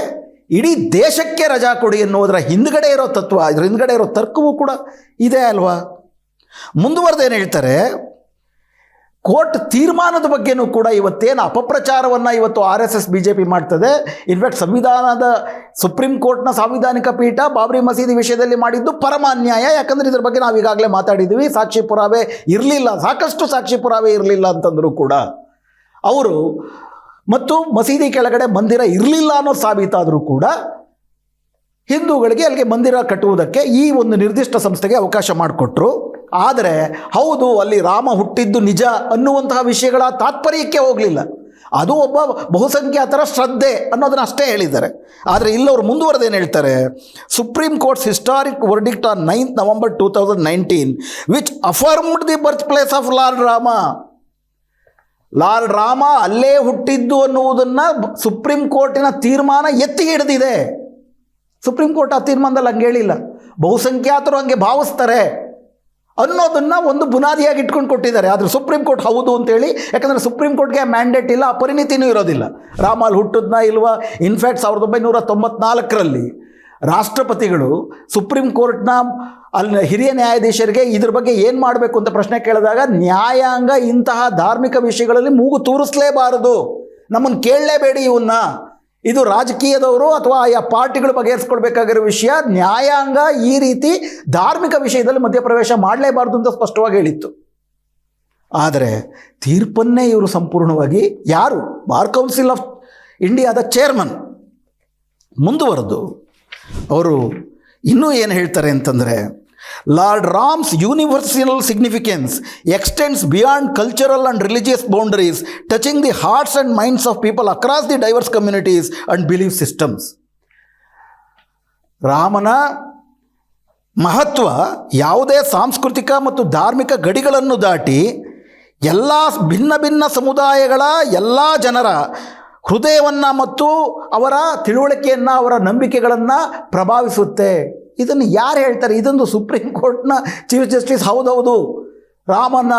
ಇಡೀ ದೇಶಕ್ಕೆ ರಜಾ ಕೊಡಿ ಎನ್ನುವುದರ ಹಿಂದ್ಗಡೆ ಇರೋ ತತ್ವ ಅದರ ಹಿಂದ್ಗಡೆ ಇರೋ ತರ್ಕವೂ ಕೂಡ ಇದೆ ಅಲ್ವಾ? ಮುಂದುವರೆದೇನು ಹೇಳ್ತಾರೆ ಕೋರ್ಟ್ ತೀರ್ಮಾನದ ಬಗ್ಗೆನೂ ಕೂಡ ಇವತ್ತೇನು ಅಪಪ್ರಚಾರವನ್ನು ಇವತ್ತು R S S B J P ಮಾಡ್ತದೆ ಇನ್ಫ್ಯಾಕ್ಟ್ ಸಂವಿಧಾನದ ಸುಪ್ರೀಂ ಕೋರ್ಟ್ನ ಸಾಂವಿಧಾನಿಕ ಪೀಠ ಬಾಬ್ರಿ ಮಸೀದಿ ವಿಷಯದಲ್ಲಿ ಮಾಡಿದ್ದು ಪರಮಾನ್ಯಾಯ. ಯಾಕಂದರೆ ಇದ್ರ ಬಗ್ಗೆ ನಾವು ಈಗಾಗಲೇ ಮಾತಾಡಿದ್ದೀವಿ ಸಾಕ್ಷಿ ಪುರಾವೆ ಇರಲಿಲ್ಲ. ಸಾಕಷ್ಟು ಸಾಕ್ಷಿ ಪುರಾವೆ ಇರಲಿಲ್ಲ ಅಂತಂದರೂ ಕೂಡ ಅವರು ಮತ್ತು ಮಸೀದಿ ಕೆಳಗಡೆ ಮಂದಿರ ಇರಲಿಲ್ಲ ಅನ್ನೋ ಸಾಬೀತಾದರೂ ಕೂಡ ಹಿಂದೂಗಳಿಗೆ ಅಲ್ಲಿಗೆ ಮಂದಿರ ಕಟ್ಟುವುದಕ್ಕೆ ಈ ಒಂದು ನಿರ್ದಿಷ್ಟ ಸಂಸ್ಥೆಗೆ ಅವಕಾಶ ಮಾಡಿಕೊಟ್ರು. ಆದರೆ ಹೌದು, ಅಲ್ಲಿ ರಾಮ ಹುಟ್ಟಿದ್ದು ನಿಜ ಅನ್ನುವಂತಹ ವಿಷಯಗಳ ತಾತ್ಪರ್ಯಕ್ಕೆ ಹೋಗಲಿಲ್ಲ. ಅದು ಒಬ್ಬ ಬಹುಸಂಖ್ಯಾತರ ಶ್ರದ್ಧೆ ಅನ್ನೋದನ್ನ ಅಷ್ಟೇ ಹೇಳಿದ್ದಾರೆ. ಆದರೆ ಇಲ್ಲವರು ಮುಂದುವರೆದೇನು ಹೇಳ್ತಾರೆ? Supreme court's historic verdict on ninth November two thousand nineteen which affirmed the birth place of lord Rama Lal Rama ಅಲ್ಲೇ ಹುಟ್ಟಿದ್ದು ಅನ್ನುವುದನ್ನು ಸುಪ್ರೀಂ ಕೋರ್ಟಿನ ತೀರ್ಮಾನ ಎತ್ತಿ ಹಿಡಿದಿದೆ. ಸುಪ್ರೀಂ ಕೋರ್ಟ್ ಆ ತೀರ್ಮಾನದಲ್ಲಿ ಹಂಗೆ ಹೇಳಿಲ್ಲ. ಬಹುಸಂಖ್ಯಾತರು ಹಂಗೆ ಭಾವಿಸ್ತಾರೆ. ಅನ್ನೋದನ್ನು ಒಂದು ಬುನಾದಿಯಾಗಿ ಇಟ್ಕೊಂಡು ಕೊಟ್ಟಿದ್ದಾರೆ. ಆದರೆ ಸುಪ್ರೀಂ ಕೋರ್ಟ್ ಹೌದು ಅಂತೇಳಿ, ಯಾಕಂದರೆ ಸುಪ್ರೀಂ ಕೋರ್ಟ್ಗೆ ಮ್ಯಾಂಡೇಟ್ ಇಲ್ಲ ಆ ಪರಿಣಿತಿನೂ ಇರೋದಿಲ್ಲ. ರಾಮ ಅಲ್ಲಿ ಹುಟ್ಟಿದ್ನ ಇಲ್ವಾ? ಇನ್ಫ್ಯಾಕ್ಟ್ ಸಾವಿರದ ಒಂಬೈನೂರ ತೊಂಬತ್ನಾಲ್ಕರಲ್ಲಿ ರಾಷ್ಟ್ರಪತಿಗಳು ಸುಪ್ರೀಂ ಕೋರ್ಟ್ನ ಅಲ್ಲಿ ಹಿರಿಯ ನ್ಯಾಯಾಧೀಶರಿಗೆ ಇದ್ರ ಬಗ್ಗೆ ಏನು ಮಾಡಬೇಕು ಅಂತ ಪ್ರಶ್ನೆ ಕೇಳಿದಾಗ, ನ್ಯಾಯಾಂಗ ಇಂತಹ ಧಾರ್ಮಿಕ ವಿಷಯಗಳಲ್ಲಿ ಮೂಗು ತೂರಿಸಲೇಬಾರದು. ನಮ್ಮನ್ನು ಕೇಳಲೇಬೇಡಿ ಇವನ್ನ ಇದು ರಾಜಕೀಯದವರು ಅಥವಾ ಆಯಾ ಪಾರ್ಟಿಗಳು ಬಗೆಹರಿಸ್ಕೊಳ್ಬೇಕಾಗಿರೋ ವಿಷಯ. ನ್ಯಾಯಾಂಗ ಈ ರೀತಿ ಧಾರ್ಮಿಕ ವಿಷಯದಲ್ಲಿ ಮಧ್ಯಪ್ರವೇಶ ಮಾಡಲೇಬಾರ್ದು ಅಂತ ಸ್ಪಷ್ಟವಾಗಿ ಹೇಳಿತ್ತು. ಆದರೆ ತೀರ್ಪನ್ನೇ ಇವರು ಸಂಪೂರ್ಣವಾಗಿ ಯಾರು? ಬಾರ್ ಕೌನ್ಸಿಲ್ ಆಫ್ ಇಂಡಿಯಾದ ಚೇರ್ಮನ್. ಮುಂದುವರೆದು ಅವರು ಇನ್ನೂ ಏನು ಹೇಳ್ತಾರೆ ಅಂತಂದರೆ lord Ram's universal significance extends beyond cultural and religious boundaries touching the hearts and minds of people across the diverse communities and belief systems. ರಾಮನ ಮಹತ್ವ ಯಾವುದೇ ಸಾಂಸ್ಕೃತಿಕ ಮತ್ತು ಧಾರ್ಮಿಕ ಗಡಿಗಳನ್ನು ದಾಟಿ ಎಲ್ಲ ಭಿನ್ನ ಭಿನ್ನ ಸಮುದಾಯಗಳ ಎಲ್ಲ ಜನರ ಹೃದಯವನ್ನು ಮತ್ತು ಅವರ ತಿಳುವಳಿಕೆಯನ್ನು, ಅವರ ನಂಬಿಕೆಗಳನ್ನು ಪ್ರಭಾವಿಸುತ್ತೆ. ಇದನ್ನು ಯಾರು ಹೇಳ್ತಾರೆ? ಇದೊಂದು ಸುಪ್ರೀಂ ಕೋರ್ಟ್ನ ಚೀಫ್ ಜಸ್ಟಿಸ್ ಹೌದೌದು. ರಾಮನ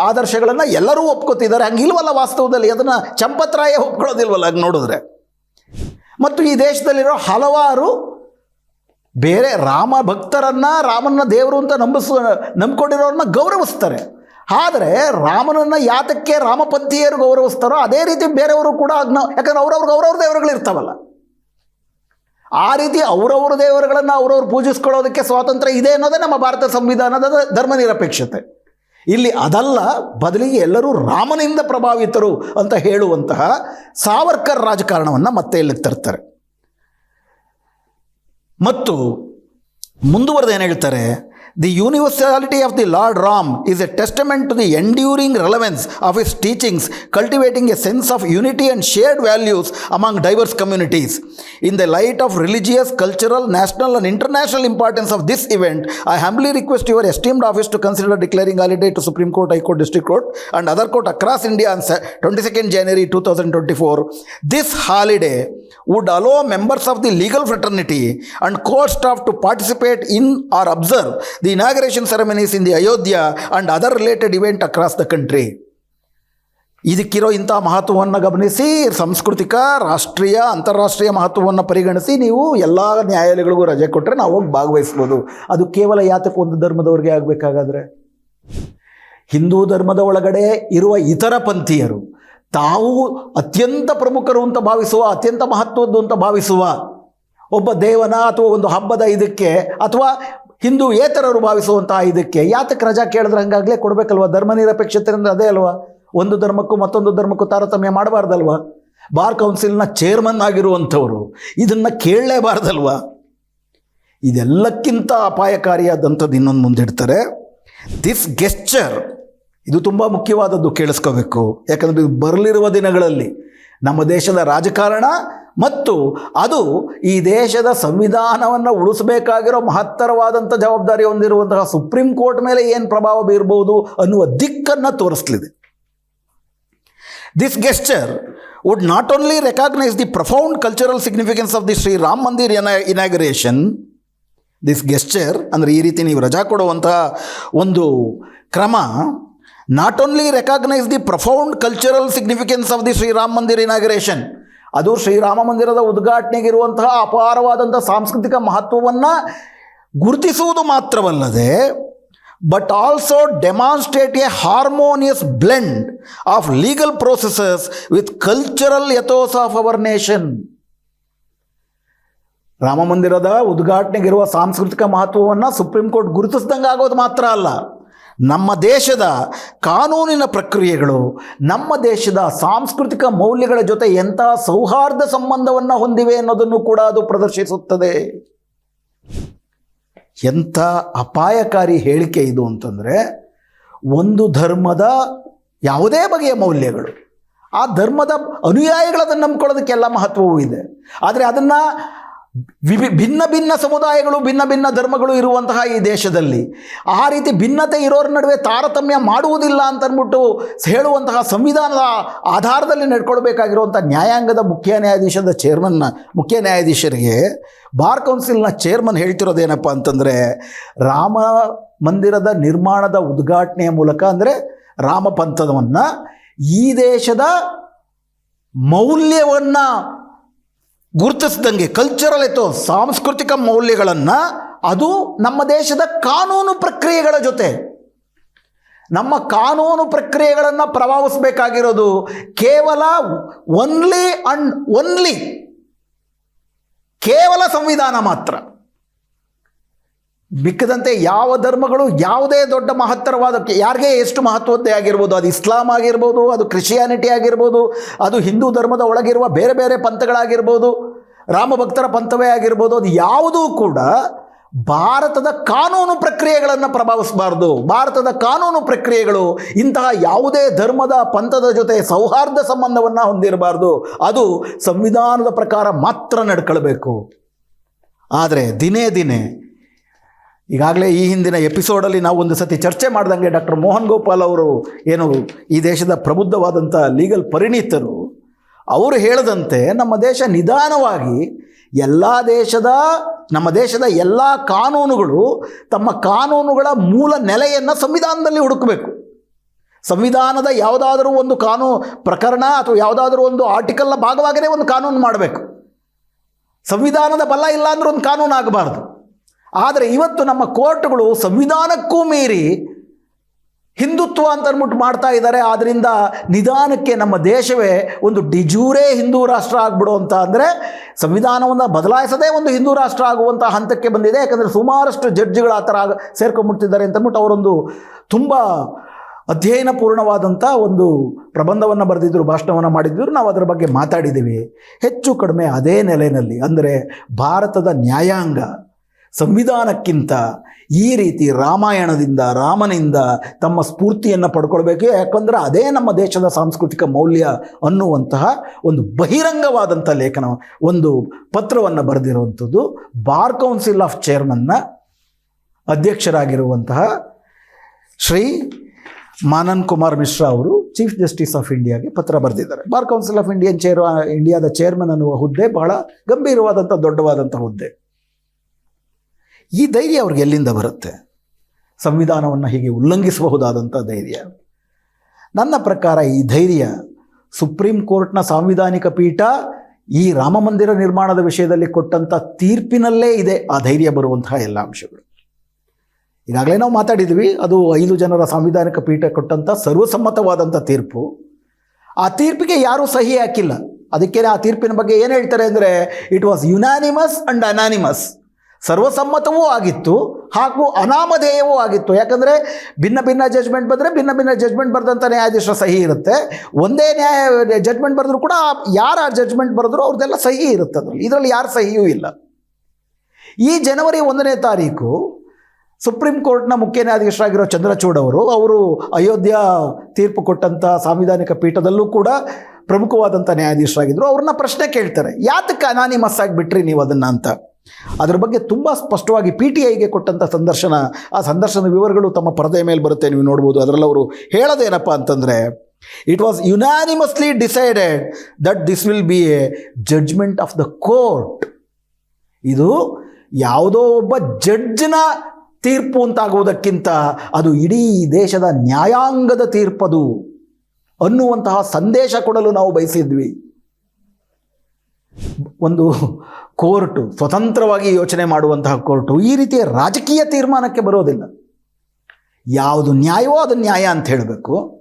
ಆದರ್ಶಗಳನ್ನು ಎಲ್ಲರೂ ಒಪ್ಕೋತಿದ್ದಾರೆ. ಹಂಗಿಲ್ವಲ್ಲ ವಾಸ್ತವದಲ್ಲಿ? ಅದನ್ನು ಚಂಪತ್ರಾಯ ಒಪ್ಕೊಳ್ಳೋದಿಲ್ವಲ್ಲ ಹಂಗೆ ನೋಡಿದ್ರೆ? ಮತ್ತು ಈ ದೇಶದಲ್ಲಿರೋ ಹಲವಾರು ಬೇರೆ ರಾಮ ಭಕ್ತರನ್ನ, ರಾಮನ ದೇವರು ಅಂತ ನಂಬಿಸ್ ನಂಬ್ಕೊಂಡಿರೋರನ್ನ ಗೌರವಿಸ್ತಾರೆ. ಆದರೆ ರಾಮನನ್ನು ಯಾತಕ್ಕೆ ರಾಮಪಂಥೀಯರು ಗೌರವಿಸ್ತಾರೋ, ಅದೇ ರೀತಿ ಬೇರೆಯವರು ಕೂಡ ಅದನ್ನ ಯಾಕಂದ್ರೆ ಅವ್ರವ್ರಿಗೆ ಅವ್ರವ್ರ ದೇವರುಗಳು ಇರ್ತಾವಲ್ಲ ಆ ರೀತಿ ಅವರವ್ರ ದೇವರುಗಳನ್ನು ಅವ್ರವ್ರು ಪೂಜಿಸ್ಕೊಳ್ಳೋದಕ್ಕೆ ಸ್ವಾತಂತ್ರ್ಯ ಇದೆ ಅನ್ನೋದೇ ನಮ್ಮ ಭಾರತ ಸಂವಿಧಾನದ ಧರ್ಮ ನಿರಪೇಕ್ಷತೆ. ಇಲ್ಲಿ ಅದಲ್ಲ, ಬದಲಿಗೆ ಎಲ್ಲರೂ ರಾಮನಿಂದ ಪ್ರಭಾವಿತರು ಅಂತ ಹೇಳುವಂತಹ ಸಾವರ್ಕರ್ ರಾಜಕಾರಣವನ್ನು ಮತ್ತೆ ಇಲ್ಲಿಗೆ ತರ್ತಾರೆ. ಮತ್ತು ಮುಂದುವರೆದು ಏನು ಹೇಳ್ತಾರೆ? The universality of the Lord Ram is a testament to the enduring relevance of his teachings, cultivating a sense of unity and shared values among diverse communities. In the light of religious, cultural, national, and international importance of this event, I humbly request your esteemed office to consider declaring holiday to Supreme Court, High Court, District Court, and other court across India on 22nd January 2024. This holiday would allow members of the legal fraternity and court staff to participate in or observe the inauguration ceremonies in the Ayodhya and other related event across the country. ಇದಕ್ಕಿರೋ ಇಂಥ ಮಹತ್ವವನ್ನು ಗಮನಿಸಿ, ಸಾಂಸ್ಕೃತಿಕ, ರಾಷ್ಟ್ರೀಯ, ಅಂತಾರಾಷ್ಟ್ರೀಯ ಮಹತ್ವವನ್ನು ಪರಿಗಣಿಸಿ ನೀವು ಎಲ್ಲ ನ್ಯಾಯಾಲಯಗಳಿಗೂ ರಜೆ ಕೊಟ್ಟರೆ ನಾವು ಹೋಗಿ ಭಾಗವಹಿಸ್ಬೋದು ಅದು ಕೇವಲ ಯಾತಕ್ಕೆ ಒಂದು ಧರ್ಮದವ್ರಿಗೆ ಆಗಬೇಕಾಗಾದ್ರೆ ಹಿಂದೂ ಧರ್ಮದ ಒಳಗಡೆ ಇರುವ ಇತರ ಪಂಥೀಯರು, ತಾವು ಅತ್ಯಂತ ಪ್ರಮುಖರು ಅಂತ ಭಾವಿಸುವ, ಅತ್ಯಂತ ಮಹತ್ವದ್ದು ಅಂತ ಭಾವಿಸುವ, ಒಬ್ಬ ದೇವನ ಅಥವಾ ಒಂದು ಹಬ್ಬದ ಇದಕ್ಕೆ ಅಥವಾ ಹಿಂದೂ ಏತರರು ಭಾವಿಸುವಂತಹ ಇದಕ್ಕೆ. ಯಾತಕ್ಕೆ ರಜಾ ಕೇಳಿದ್ರೆ ಹಂಗಾಗಲೇ ಕೊಡಬೇಕಲ್ವ? ಧರ್ಮ ನಿರಪೇಕ್ಷತೆಯಿಂದ ಅದೇ ಅಲ್ವಾ? ಒಂದು ಧರ್ಮಕ್ಕೂ ಮತ್ತೊಂದು ಧರ್ಮಕ್ಕೂ ತಾರತಮ್ಯ ಮಾಡಬಾರ್ದಲ್ವಾ? ಬಾರ್ ಕೌನ್ಸಿಲ್ನ ಚೇರ್ಮನ್ ಆಗಿರುವಂಥವರು, ಇದನ್ನು ಕೇಳಲೇಬಾರ್ದಲ್ವಾ? ಇದೆಲ್ಲಕ್ಕಿಂತ ಅಪಾಯಕಾರಿಯಾದಂಥದ್ದು ಇನ್ನೊಂದು ಮುಂದಿಡ್ತಾರೆ. ದಿಸ್ ಗೆಸ್ಚರ್ ಇದು ತುಂಬ ಮುಖ್ಯವಾದದ್ದು ಕೇಳಿಸ್ಕೋಬೇಕು. ಯಾಕಂದರೆ ಇದು ಬರಲಿರುವ ದಿನಗಳಲ್ಲಿ ನಮ್ಮ ದೇಶದ ರಾಜಕಾರಣ ಮತ್ತು ಅದು ಈ ದೇಶದ ಸಂವಿಧಾನವನ್ನು ಉಳಿಸಬೇಕಾಗಿರೋ ಮಹತ್ತರವಾದಂಥ ಜವಾಬ್ದಾರಿ ಹೊಂದಿರುವಂತಹ ಸುಪ್ರೀಂ ಕೋರ್ಟ್ ಮೇಲೆ ಏನು ಪ್ರಭಾವ ಬೀರ್ಬೋದು ಅನ್ನುವ ದಿಕ್ಕನ್ನು ತೋರಿಸ್ಲಿದೆ. This gesture would not only recognise the profound cultural significance of the Shri Ram Mandir inauguration this gesture ಅಂದರೆ ಈ ರೀತಿ ನೀವು ರಜಾ ಕೊಡುವಂತಹ ಒಂದು ಕ್ರಮ not only recognise the profound cultural significance of the Shriram Mandir inauguration ಅದು ಶ್ರೀರಾಮ ಮಂದಿರದ ಉದ್ಘಾಟನೆಗಿರುವಂತಹ ಅಪಾರವಾದಂಥ ಸಾಂಸ್ಕೃತಿಕ ಮಹತ್ವವನ್ನು ಗುರುತಿಸುವುದು ಮಾತ್ರವಲ್ಲದೆ but also demonstrate a harmonious blend of legal processes with cultural ethos of our nation Rama ಮಂದಿರದ ಉದ್ಘಾಟನೆಗಿರುವ ಸಾಂಸ್ಕೃತಿಕ ಮಹತ್ವವನ್ನು ಸುಪ್ರೀಂ ಕೋರ್ಟ್ ಗುರುತಿಸ್ದಂಗೆ ಆಗೋದು ಮಾತ್ರ ಅಲ್ಲ. ನಮ್ಮ ದೇಶದ ಕಾನೂನಿನ ಪ್ರಕ್ರಿಯೆಗಳು, ನಮ್ಮ ದೇಶದ ಸಾಂಸ್ಕೃತಿಕ ಮೌಲ್ಯಗಳ ಜೊತೆ ಎಂಥ ಸೌಹಾರ್ದ ಸಂಬಂಧವನ್ನು ಹೊಂದಿವೆ ಅನ್ನೋದನ್ನು ಕೂಡ ಅದು ಪ್ರದರ್ಶಿಸುತ್ತದೆ. ಎಂಥ ಅಪಾಯಕಾರಿ ಹೇಳಿಕೆ ಇದು ಅಂತಂದರೆ, ಒಂದು ಧರ್ಮದ ಯಾವುದೇ ಬಗೆಯ ಮೌಲ್ಯಗಳು, ಆ ಧರ್ಮದ ಅನುಯಾಯಿಗಳದನ್ನು ನಂಬ್ಕೊಳ್ಳೋದಕ್ಕೆಲ್ಲ ಮಹತ್ವವೂ ಇದೆ. ಆದರೆ ಅದನ್ನು ವಿಭಿ, ಭಿನ್ನ ಭಿನ್ನ ಸಮುದಾಯಗಳು, ಭಿನ್ನ ಭಿನ್ನ ಧರ್ಮಗಳು ಇರುವಂತಹ ಈ ದೇಶದಲ್ಲಿ. ಆ ರೀತಿ ಭಿನ್ನತೆ ಇರೋರ ನಡುವೆ ತಾರತಮ್ಯ ಮಾಡುವುದಿಲ್ಲ ಅಂತ ಅಂದ್ಬಿಟ್ಟು ಹೇಳುವಂತಹ ಸಂವಿಧಾನದ ಆಧಾರದಲ್ಲಿ ನಡ್ಕೊಳ್ಬೇಕಾಗಿರುವಂಥ ನ್ಯಾಯಾಂಗದ ಮುಖ್ಯ ನ್ಯಾಯಾಧೀಶದ ಚೇರ್ಮನ್ನ ಮುಖ್ಯ ನ್ಯಾಯಾಧೀಶರಿಗೆ ಬಾರ್ ಕೌನ್ಸಿಲ್ನ ಚೇರ್ಮನ್ ಹೇಳ್ತಿರೋದೇನಪ್ಪ ಅಂತಂದರೆ, ರಾಮ ಮಂದಿರದ ನಿರ್ಮಾಣದ ಉದ್ಘಾಟನೆಯ ಮೂಲಕ ಅಂದರೆ ರಾಮ ಪಂಥವನ್ನು ಈ ದೇಶದ ಮೌಲ್ಯವನ್ನು ಗುರುತಿಸ್ದಂಗೆ ಕಲ್ಚರಲ್ ಆಯಿತು ಸಾಂಸ್ಕೃತಿಕ ಮೌಲ್ಯಗಳನ್ನು ಅದು ನಮ್ಮ ದೇಶದ ಕಾನೂನು ಪ್ರಕ್ರಿಯೆಗಳ ಜೊತೆ. ನಮ್ಮ ಕಾನೂನು ಪ್ರಕ್ರಿಯೆಗಳನ್ನು ಪ್ರಭಾವಿಸಬೇಕಾಗಿರೋದು ಕೇವಲ ಒನ್ಲಿ ಅಂಡ್ ಒನ್ಲಿ ಕೇವಲ ಸಂವಿಧಾನ ಮಾತ್ರ. ಬಿಕ್ಕದಂತೆ ಯಾವ ಧರ್ಮಗಳು ಯಾವುದೇ ದೊಡ್ಡ ಮಹತ್ತರವಾದ ಯಾರಿಗೆ ಎಷ್ಟು ಮಹತ್ವದ್ದೇ ಆಗಿರ್ಬೋದು? ಅದು ಇಸ್ಲಾಂ ಆಗಿರ್ಬೋದು, ಅದು ಕ್ರಿಶ್ಚಿಯಾನಿಟಿ ಆಗಿರ್ಬೋದು, ಅದು ಹಿಂದೂ ಧರ್ಮದ ಒಳಗಿರುವ ಬೇರೆ ಬೇರೆ ಪಂಥಗಳಾಗಿರ್ಬೋದು ರಾಮಭಕ್ತರ ಪಂಥವೇ ಆಗಿರ್ಬೋದು, ಅದು ಯಾವುದೂ ಕೂಡ ಭಾರತದ ಕಾನೂನು ಪ್ರಕ್ರಿಯೆಗಳನ್ನು ಪ್ರಭಾವಿಸಬಾರ್ದು. ಭಾರತದ ಕಾನೂನು ಪ್ರಕ್ರಿಯೆಗಳು ಇಂತಹ ಯಾವುದೇ ಧರ್ಮದ ಪಂಥದ ಜೊತೆ ಸೌಹಾರ್ದ ಸಂಬಂಧವನ್ನು ಹೊಂದಿರಬಾರ್ದು. ಅದು ಸಂವಿಧಾನದ ಪ್ರಕಾರ ಮಾತ್ರ ನಡ್ಕೊಳ್ಬೇಕು. ಆದರೆ ದಿನೇ ದಿನೇ ಈಗಾಗಲೇ ಈ ಹಿಂದಿನ ಎಪಿಸೋಡಲ್ಲಿ ನಾವು ಒಂದು ಸತಿ ಚರ್ಚೆ ಮಾಡ್ದಂಗೆ ಡಾಕ್ಟರ್ ಮೋಹನ್ ಗೋಪಾಲ್ ಅವರು ಏನು ಈ ದೇಶದ ಪ್ರಬುದ್ಧವಾದಂಥ ಲೀಗಲ್ ಪರಿಣಿತರು, ಅವರು ಹೇಳದಂತೆ ನಮ್ಮ ದೇಶ ನಿಧಾನವಾಗಿ ಎಲ್ಲ ದೇಶದ, ನಮ್ಮ ದೇಶದ ಎಲ್ಲ ಕಾನೂನುಗಳು ತಮ್ಮ ಕಾನೂನುಗಳ ಮೂಲ ನೆಲೆಯನ್ನು ಸಂವಿಧಾನದಲ್ಲಿ ಹುಡುಕಬೇಕು. ಸಂವಿಧಾನದ ಯಾವುದಾದರೂ ಒಂದು ಕಾನೂನು ಪ್ರಕರಣ ಅಥವಾ ಯಾವುದಾದ್ರೂ ಒಂದು ಆರ್ಟಿಕಲ್ನ ಭಾಗವಾಗಿಯೇ ಒಂದು ಕಾನೂನು ಮಾಡಬೇಕು. ಸಂವಿಧಾನದ ಬಲ ಇಲ್ಲ ಅಂದ್ರೆ ಒಂದು ಕಾನೂನು ಆಗಬಾರ್ದು. ಆದರೆ ಇವತ್ತು ನಮ್ಮ ಕೋರ್ಟ್ಗಳು ಸಂವಿಧಾನಕ್ಕೂ ಮೀರಿ ಹಿಂದುತ್ವ ಅಂತ ಅಂದ್ಬಿಟ್ಟು ಮಾಡ್ತಾ ಇದ್ದಾರೆ. ಆದ್ದರಿಂದ ನಿಧಾನಕ್ಕೆ ನಮ್ಮ ದೇಶವೇ ಒಂದು ಡಿಜೂರೇ ಹಿಂದೂ ರಾಷ್ಟ್ರ ಆಗ್ಬಿಡು ಅಂತ ಅಂದರೆ ಸಂವಿಧಾನವನ್ನು ಬದಲಾಯಿಸದೇ ಒಂದು ಹಿಂದೂ ರಾಷ್ಟ್ರ ಆಗುವಂಥ ಹಂತಕ್ಕೆ ಬಂದಿದೆ. ಯಾಕಂದರೆ ಸುಮಾರಷ್ಟು ಜಡ್ಜ್ಗಳು ಆ ಥರ ಸೇರ್ಕೊಂಡ್ಬಿಡ್ತಿದ್ದಾರೆ ಅಂತಂದ್ಬಿಟ್ಟು ಅವರೊಂದು ತುಂಬ ಅಧ್ಯಯನಪೂರ್ಣವಾದಂಥ ಒಂದು ಪ್ರಬಂಧವನ್ನು ಬರೆದಿದ್ದರು ಭಾಷಣವನ್ನು ಮಾಡಿದ್ದರು ನಾವು ಅದರ ಬಗ್ಗೆ ಮಾತಾಡಿದ್ದೀವಿ. ಹೆಚ್ಚು ಕಡಿಮೆ ಅದೇ ನೆಲೆಯಲ್ಲಿ ಅಂದರೆ ಭಾರತದ ನ್ಯಾಯಾಂಗ. ಸಂವಿಧಾನಕ್ಕಿಂತ ಈ ರೀತಿ ರಾಮಾಯಣದಿಂದ, ರಾಮನಿಂದ ತಮ್ಮ ಸ್ಫೂರ್ತಿಯನ್ನು ಪಡ್ಕೊಳ್ಬೇಕು. ಯಾಕಂದರೆ ಅದೇ ನಮ್ಮ ದೇಶದ ಸಾಂಸ್ಕೃತಿಕ ಮೌಲ್ಯ ಅನ್ನುವಂತಹ ಒಂದು ಬಹಿರಂಗವಾದಂಥ ಲೇಖನ, ಒಂದು ಪತ್ರವನ್ನು ಬರೆದಿರುವಂಥದ್ದು. ಬಾರ್ ಕೌನ್ಸಿಲ್ ಆಫ್ ಚೇರ್ಮನ್ನ ಅಧ್ಯಕ್ಷರಾಗಿರುವಂತಹ ಶ್ರೀ ಮಾನನ್ ಕುಮಾರ್ ಮಿಶ್ರಾ ಅವರು ಚೀಫ್ ಜಸ್ಟಿಸ್ ಆಫ್ ಇಂಡಿಯಾಗೆ ಪತ್ರ ಬರೆದಿದ್ದಾರೆ. Bar council of Indian chair, ಇಂಡಿಯಾದ ಚೇರ್ಮನ್ ಅನ್ನುವ ಹುದ್ದೆ ಬಹಳ ಗಂಭೀರವಾದಂಥ, ದೊಡ್ಡವಾದಂಥ ಹುದ್ದೆ. ಈ ಧೈರ್ಯ ಅವ್ರಿಗೆ ಎಲ್ಲಿಂದ ಬರುತ್ತೆ? ಸಂವಿಧಾನವನ್ನು ಹೀಗೆ ಉಲ್ಲಂಘಿಸಬಹುದಾದಂಥ ಧೈರ್ಯ. ನನ್ನ ಪ್ರಕಾರ ಈ ಧೈರ್ಯ ಸುಪ್ರೀಂ ಕೋರ್ಟ್ನ ಸಾಂವಿಧಾನಿಕ ಪೀಠ ಈ ರಾಮ ಮಂದಿರ ನಿರ್ಮಾಣದ ವಿಷಯದಲ್ಲಿ ಕೊಟ್ಟಂಥ ತೀರ್ಪಿನಲ್ಲೇ ಇದೆ ಆ ಧೈರ್ಯ ಬರುವಂತಹ ಎಲ್ಲ ಅಂಶಗಳು. ಈಗಾಗಲೇ ನಾವು ಮಾತಾಡಿದ್ವಿ, ಅದು ಐದು ಜನರ ಸಾಂವಿಧಾನಿಕ ಪೀಠ ಕೊಟ್ಟಂಥ ಸರ್ವಸಮ್ಮತವಾದಂಥ ತೀರ್ಪು. ಆ ತೀರ್ಪಿಗೆ ಯಾರೂ ಸಹಿ ಹಾಕಿಲ್ಲ. ಅದಕ್ಕೆ ಆ ತೀರ್ಪಿನ ಬಗ್ಗೆ ಏನು ಹೇಳ್ತಾರೆ ಅಂದರೆ it was unanimous and anonymous ಸರ್ವಸಮ್ಮತವೂ ಆಗಿತ್ತು ಹಾಗೂ ಅನಾಮಧೇಯವೂ ಆಗಿತ್ತು. ಯಾಕಂದರೆ ಭಿನ್ನ ಭಿನ್ನ ಜಜ್ಮೆಂಟ್ ಬಂದರೆ ಭಿನ್ನ ಭಿನ್ನ ಜಜ್ಮೆಂಟ್ ಬರೆದಂಥ ನ್ಯಾಯಾಧೀಶರ ಸಹಿ ಇರುತ್ತೆ. ಒಂದೇ ನ್ಯಾಯ ಜಜ್ಮೆಂಟ್ ಬರೆದ್ರು ಕೂಡ ಯಾರ ಜಜ್ಮೆಂಟ್ ಬರೆದ್ರು ಅವ್ರದ್ದೆಲ್ಲ ಸಹಿ ಇರುತ್ತೆ ಅದರಲ್ಲಿ ಇದರಲ್ಲಿ ಯಾರು ಸಹಿಯೂ ಇಲ್ಲ. ಈ ಜನವರಿ ಒಂದನೇ ತಾರೀಕು ಸುಪ್ರೀಂ ಕೋರ್ಟ್ನ ಮುಖ್ಯ ನ್ಯಾಯಾಧೀಶರಾಗಿರೋ ಚಂದ್ರಚೂಡ್ ಅವರು ಅವರು ಅಯೋಧ್ಯ ತೀರ್ಪು ಕೊಟ್ಟಂಥ ಸಾಂವಿಧಾನಿಕ ಪೀಠದಲ್ಲೂ ಕೂಡ ಪ್ರಮುಖವಾದಂಥ ನ್ಯಾಯಾಧೀಶರಾಗಿದ್ದರು ಅವ್ರನ್ನ ಪ್ರಶ್ನೆ ಕೇಳ್ತಾರೆ, ಯಾತಕ್ಕೆ ಅನಾನಿಮಸ್ ಆಗಿಬಿಟ್ರಿ ನೀವು ಅದನ್ನು? ಅಂತ. ಅದ್ರ ಬಗ್ಗೆ ತುಂಬ ಸ್ಪಷ್ಟವಾಗಿ ಪಿ ಟಿ ಐಗೆ ಕೊಟ್ಟಂಥ ಸಂದರ್ಶನ, ಆ ಸಂದರ್ಶನದ ವಿವರಗಳು ತಮ್ಮ ಪರದೆಯ ಮೇಲೆ ಬರುತ್ತೆ, ನೀವು ನೋಡ್ಬೋದು. ಅದರಲ್ಲಿ ಅವರು ಹೇಳೋದೇನಪ್ಪ ಅಂತಂದರೆ it was unanimously decided that this will be a judgment of the court ಇದು ಯಾವುದೋ ಒಬ್ಬ ಜಡ್ಜ್ನ ತೀರ್ಪು ಅಂತಾಗುವುದಕ್ಕಿಂತ ಅದು ಇಡೀ ದೇಶದ ನ್ಯಾಯಾಂಗದ ತೀರ್ಪದು ಅನ್ನುವಂತಹ ಸಂದೇಶ ಕೊಡಲು ನಾವು ಬಯಸಿದ್ವಿ. ಒಂದು ಕೋರ್ಟು ಸ್ವತಂತ್ರವಾಗಿ ಯೋಚನೆ ಮಾಡುವಂತಹ ಕೋರ್ಟು ಈ ರೀತಿಯ ರಾಜಕೀಯ ತೀರ್ಮಾನಕ್ಕೆ ಬರೋದಿಲ್ಲ. ಯಾವುದು ನ್ಯಾಯವೋ ಅದು ನ್ಯಾಯ ಅಂತ ಹೇಳಬೇಕು.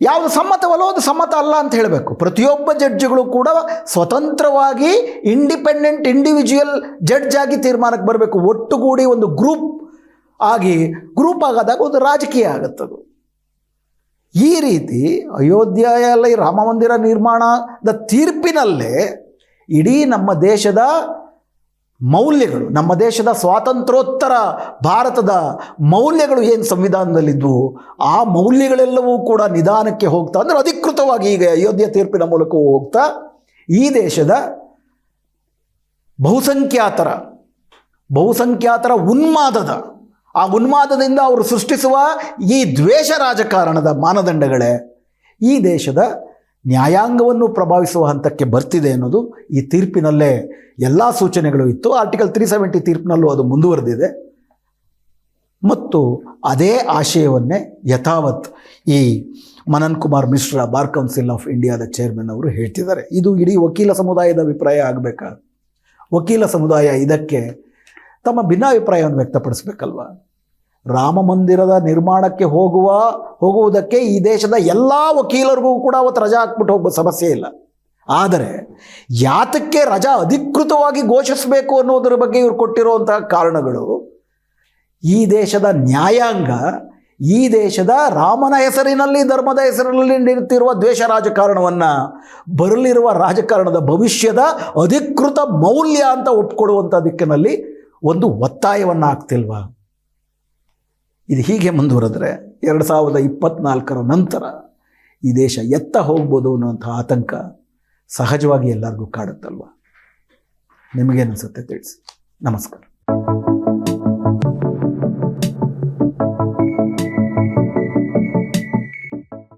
ಯಾವುದು ಸಮ್ಮತವಲ್ಲೋ ಅದು ಸಮ್ಮತ ಅಲ್ಲ ಅಂತ ಹೇಳಬೇಕು. ಪ್ರತಿಯೊಬ್ಬ ಜಡ್ಜ್ಗಳು ಕೂಡ ಸ್ವತಂತ್ರವಾಗಿ ಇಂಡಿಪೆಂಡೆಂಟ್ ಇಂಡಿವಿಜುವಲ್ ಜಡ್ಜ್ ಆಗಿ ತೀರ್ಮಾನಕ್ಕೆ ಬರಬೇಕು. ಒಟ್ಟುಗೂಡಿ ಒಂದು ಗ್ರೂಪ್ ಆಗಿ ಗ್ರೂಪ್ ಆಗೋದಾಗ ಒಂದು ರಾಜಕೀಯ ಆಗುತ್ತದು. ಈ ರೀತಿ ಅಯೋಧ್ಯೆಯಲ್ಲಿ ರಾಮ ಮಂದಿರ ನಿರ್ಮಾಣದ ತೀರ್ಪಿನಲ್ಲೇ ಇಡೀ ನಮ್ಮ ದೇಶದ ಮೌಲ್ಯಗಳು, ನಮ್ಮ ದೇಶದ ಸ್ವಾತಂತ್ರ್ಯೋತ್ತರ ಭಾರತದ ಮೌಲ್ಯಗಳು ಏನು ಸಂವಿಧಾನದಲ್ಲಿದ್ವು, ಆ ಮೌಲ್ಯಗಳೆಲ್ಲವೂ ಕೂಡ ನಿಧಾನಕ್ಕೆ ಹೋಗ್ತಾ, ಅಂದರೆ ಅಧಿಕೃತವಾಗಿ ಈಗ ಅಯೋಧ್ಯೆ ತೀರ್ಪಿನ ಮೂಲಕವೂ ಹೋಗ್ತಾ, ಈ ದೇಶದ ಬಹುಸಂಖ್ಯಾತರ ಬಹುಸಂಖ್ಯಾತರ ಉನ್ಮಾದದ ಆ ಉನ್ಮಾದದಿಂದ ಅವರು ಸೃಷ್ಟಿಸುವ ಈ ದ್ವೇಷ ರಾಜಕಾರಣದ ಮಾನದಂಡಗಳೇ? ಈ ದೇಶದ ನ್ಯಾಯಾಂಗವನ್ನು ಪ್ರಭಾವಿಸುವ ಹಂತಕ್ಕೆ ಬರ್ತಿದೆ ಅನ್ನೋದು ಈ ತೀರ್ಪಿನಲ್ಲೇ ಎಲ್ಲ ಸೂಚನೆಗಳು ಇತ್ತು. ಆರ್ಟಿಕಲ್ ತ್ರೀ ಸೆವೆಂಟಿ ತೀರ್ಪಿನಲ್ಲೂ ಅದು ಮುಂದುವರೆದಿದೆ. ಮತ್ತು ಅದೇ ಆಶಯವನ್ನೇ ಯಥಾವತ್ ಈ Manan Kumar Mishra, bar council of ಇಂಡಿಯಾದ ಚೇರ್ಮನ್ ಅವರು ಹೇಳ್ತಿದ್ದಾರೆ. ಇದು ಇಡೀ ವಕೀಲ ಸಮುದಾಯದ ಅಭಿಪ್ರಾಯ ಆಗಬೇಕಾ? ವಕೀಲ ಸಮುದಾಯ ಇದಕ್ಕೆ ತಮ್ಮ ಭಿನ್ನಾಭಿಪ್ರಾಯವನ್ನು ವ್ಯಕ್ತಪಡಿಸ್ಬೇಕಲ್ವ? ರಾಮ ಮಂದಿರದ ನಿರ್ಮಾಣಕ್ಕೆ ಹೋಗುವ, ಹೋಗುವುದಕ್ಕೆ ಈ ದೇಶದ ಎಲ್ಲ ವಕೀಲರಿಗೂ ಕೂಡ ಅವತ್ತು ರಜಾ ಹಾಕ್ಬಿಟ್ಟು ಹೋಗುವ ಸಮಸ್ಯೆ ಇಲ್ಲ. ಆದರೆ ಯಾತಕ್ಕೆ ರಜಾ ಅಧಿಕೃತವಾಗಿ ಘೋಷಿಸಬೇಕು ಅನ್ನೋದರ ಬಗ್ಗೆ ಇವರು ಕೊಟ್ಟಿರುವಂತಹ ಕಾರಣಗಳು, ಈ ದೇಶದ ನ್ಯಾಯಾಂಗ, ಈ ದೇಶದ ರಾಮನ ಹೆಸರಿನಲ್ಲಿ, ಧರ್ಮದ ಹೆಸರಿನಲ್ಲಿ ನಿಂತಿರುವ ದ್ವೇಷ ರಾಜಕಾರಣವನ್ನು ಬರಲಿರುವ ರಾಜಕಾರಣದ ಭವಿಷ್ಯದ ಅಧಿಕೃತ ಮೌಲ್ಯ ಅಂತ ಒಪ್ಕೊಡುವಂಥ ದಿಕ್ಕಿನಲ್ಲಿ ಒಂದು ಒತ್ತಾಯವನ್ನು ಹಾಕ್ತಿಲ್ವಾ ಇದು ಹೀಗೆ ಮುಂದುವರೆದ್ರೆ ಎರಡು ಸಾವಿರದ ಇಪ್ಪತ್ನಾಲ್ಕರ ನಂತರ ಈ ದೇಶ ಎತ್ತ ಹೋಗ್ಬೋದು ಅನ್ನುವಂಥ ಆತಂಕ ಸಹಜವಾಗಿ ಎಲ್ಲರಿಗೂ ಕಾಡುತ್ತಲ್ವ? ನಿಮಗೇನಿಸುತ್ತೆ ತಿಳಿಸಿ. ನಮಸ್ಕಾರ.